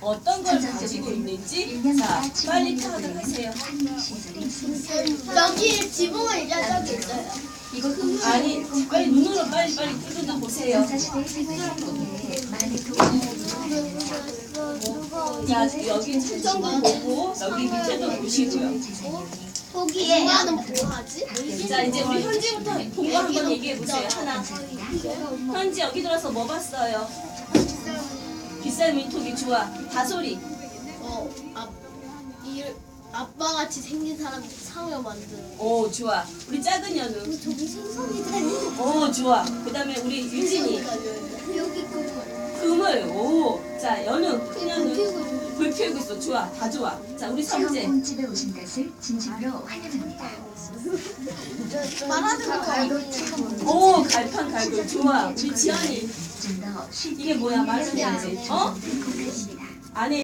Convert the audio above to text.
어떤 걸 가지고 있는지 자 빨리 파악을 하세요. 여기 지붕은 이제 저기 있어요. 아니 빨리 눈으로 빨리 빨리 뜯어나 보세요. 자 여기 천정도 보고 여기 밑에도 보시고요. 거기에 엄마는 뭐 하지? 자 이제 우리 현지부터 본거 한번 얘기해 보세요. 하나. 현지 여기 들어서 뭐 봤어요? 빗살 민토기 좋아. 다소리. 어, 아, 이 아빠 같이 생긴 사람 상을 만드는. 오 좋아. 우리 작은 연우. 저기 생선이 다니는. 오 좋아. 그다음에 우리 유진이. 여기 그거. 그물. 오. 자 연우. 큰 연우. 피우고 불 피우고 있어. 좋아. 다 좋아. 자 우리 성재. 체험홈집에 오신 것을 진심으로 환영합니다. 말하는 거 과거 체험홈 오 갈판 갈고 좋아. 우리 지연이. 이게 뭐야 말해야지. 어? 공부하십니다. 안에